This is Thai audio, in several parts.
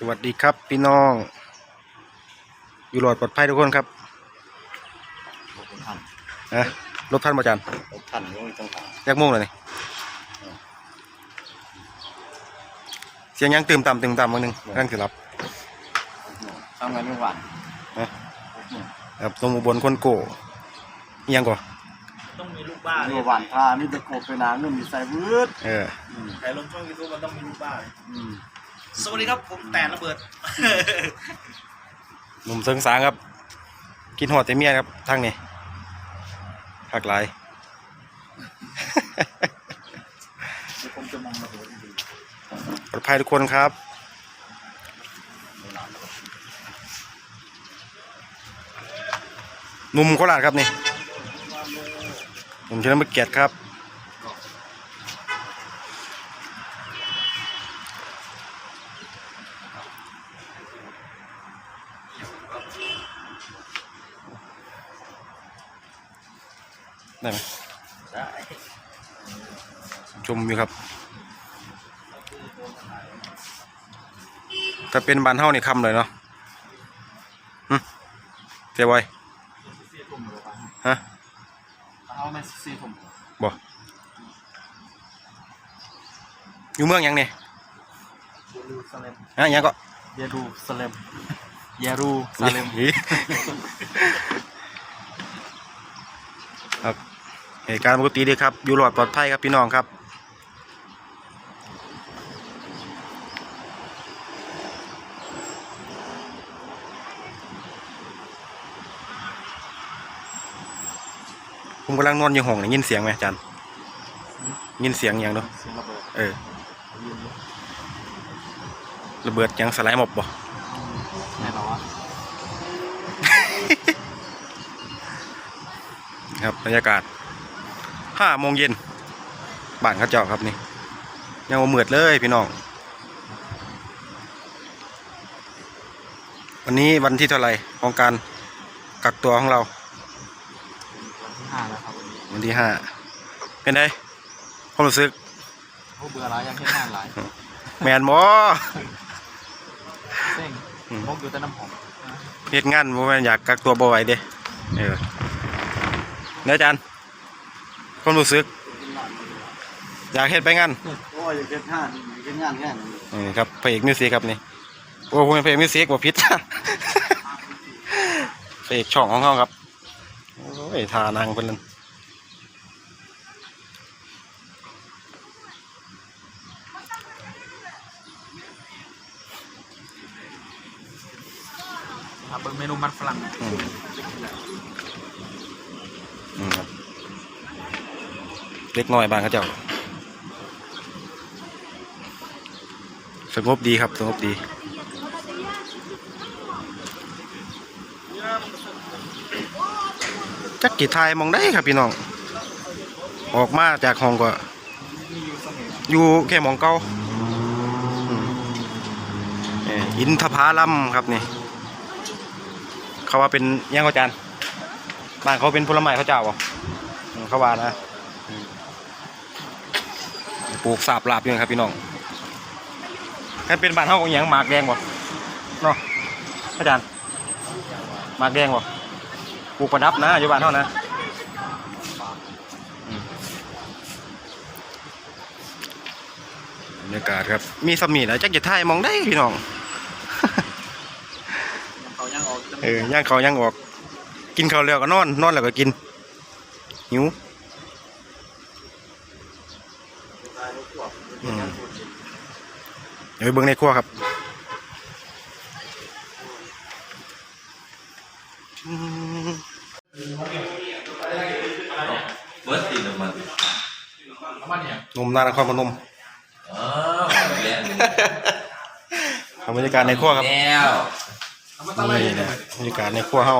สวัสดีครับพี่น้อง อยู่หลอดปลอดภัยทุกคนครับรถทันนะรถท่านประจันรถทันก็ไม่ต้องถามแยกโมงเลยนี่เสียงยังตื่มต่ำตื่มต่ำบางหนึงนั่งถือรับทำงานไม่หวานครับตรงอุบลคนโกอิหยังก่อต้องมีลูกบ้าเลเมื่ยอวานพานี่ตะโกบไปนาเงินมีใส่วืดเออใครลงช่องยูทูบมันต้องมีลูกบ้าเลยอืม สวัสดีครับผมแตนระเบิด หนุ่มเซิงสางครับ กินหอดแต่เมียครับทางนี้หักหลาย ผมจะมองมาดูดีปลอดภัยทุกคนครับ หนุ่มโคราชครับนี่หนุ่มเชลิมเกียรติครับ ได้ไหมได้ชมอยู่ครับ ถ้าเป็นบานเฮานี่คำเลยเนาะหึเจ๊บอยๆซีทุ่มเลยป่ะฮะเอาไหมซีทุ่มบ่อยู่เมืองหยังเนี่ยเยรูซาเล็มฮะหยังก็เยรูซาเล็มเยรูซาเล็มอีครับ เหตุการณ์ปกติดีครับ อยู่รอดปลอดภัยครับพี่น้องครับผมกำลังนอนอยู่ห้องนี่ยินเสียงไหมอาจารย์ยินเสียงอย่างเนาะเสียงระเบิดเออยืนอยู่ระเบิดหยังสไลด์หมบบ่แน่นอนครับบรรยากาศ ห้าโมงเย็นบ้านเขาเจ้าครับนี่ยังว่ามืดเลยพี่น้อง วันนี้วันที่เท่าไหร่ของการกักตัวของเราวันที่ห้าแล้วครับวันนี้วันที่ห้าเป็นไงความรู้สึกโอ้เบื่อแล้วยังแค่งานหลายแมนบ่เส้งอืมมกอยู่แต่น้ำหอมเฮ็ดงานบ่แม่นอยากกักตัวบ่ไหวเด้เออแล้วอาจารย์ ความรู้สึก อยากเฮ็ดไปงานโอ้ยยังแค่งานยังแค่งานแค่นี้นี่ครับพระเอกมิวสิกครับนี่โอ้ผมเป็นพระเอกมิวสิกว่าพิษพระเอกช่องของเขาครับโอ้ยทานางเพิ่นนั่นครับเป็นเมนูมันฝรั่ง อืมอืมครับ เล็กน้อยบ้านเขาเจ้าสงบดีครับสงบดีจักกี่ทายมองได้ครับพี่น้อง ออกมาจากห้องก็ อยู่แค่หมองเก่าอินทผาลัมครับนี่ เขาว่าเป็นหยังเขาจานบ้านเขาเป็นผลไม้เขาเจ้าบ่อืมเขาว่านะ ปลูกสาบลาบอยู่นะครับพี่น้องให้เป็นบ้านเฮาของหยังหมากแดงบ่เนาะอาจารย์หมากแดงบ่ปลูกประดับนะอยู่บ้านเฮานะอืมบรรยากาศครับ มีสมีแล้วจักจะถ่ายมองได้พี่น้อง เขายังออกเออย่างเขาย่างออก กินข้าวแล้วก็นอน นอนแล้วก็กินหิว อืม เดี๋ยวไปเบิ่งในครัวครับอืมเบิร์ดตีน้ำมันนมนานครพนมอ๋อแล้วเอาบรรยากาศในครัวครับแล้วนี่นะบรรยากาศในครัวเฮา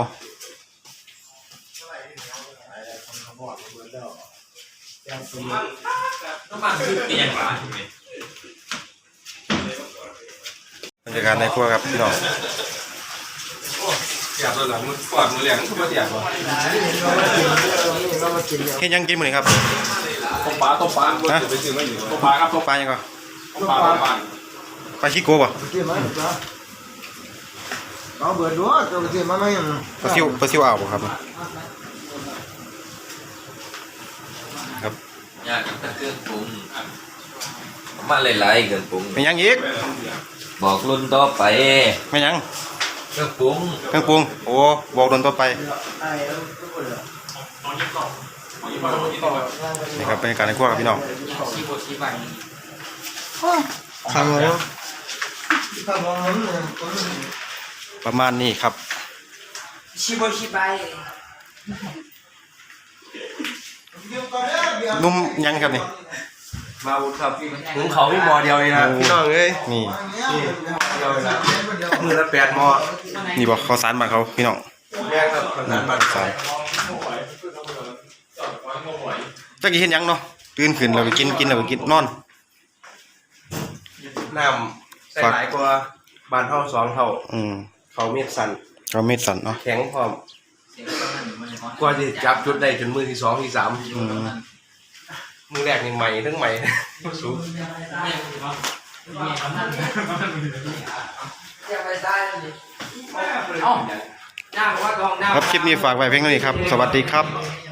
น้ำมันคือเปลี่ยนหวานบรรยากาศในครัวครับพี่น้องอยากตัวหลังมันกวาดมือแรงทุกคนอยากวะเฮ็ดหยังกินมื้อนี้ครับต้มปลาต้มปลาฮะไปซื้อมาอยู่ต้มปลาครับต้มปลาหยังก็ต้มปลาต้มปลาปลาชิโกะป่ะเกี่ยมาจ้ะเอาเบิดด้วยตัวเกี่ยมาไม่ยังปลาซิวปลาซิวอ่าวบ่ครับ ครับยากกับตะเครื่องปรุงเอามาหลายๆเครื่องปรุงเป็นหยังอีกบอกรุ่นต่อไปไม่หยังเครื่องปรุงเครื่องปรุงโอ้บอกโดนต่อไปนี่ครับบรรยากาศในครัวครับพี่น้องชีโบชีใบทำไงวะทำมันประมาณนี้ครับชีโบชีใบ นุ่มยังครับนี่มาบุญครับหุงเขามีหม้อเดียวเองนะพี่น้องเอ้ยนี่เดียวนะมือละแปดหม้อนี่บอกข้าวสารมานเขาพี่น้องแม่ครับขนาดบัตรสารจักกี่เห็นยังเนาะตื่นขึ้นแล้วก็กินกินแล้วก็กินนอนน้ำใส่หลายกว่าบานเท่าสองเท่าอืมเขาเม็ดสั่นก็เม็ดสันเนาะแข็งพร้อมเสียง ก็นั่นมันเลยกว่าจะจับจุดได้จนมือที่สองที่สามอืมมือแรกนี่ใหม่ทั้งใหม่สูงจะไปได้เลยเอ้าหน้าบอกว่าทองหน้าครับคลิปนี้ฝากไว้เพียงเท่านี้ครับ สวัสดีครับเ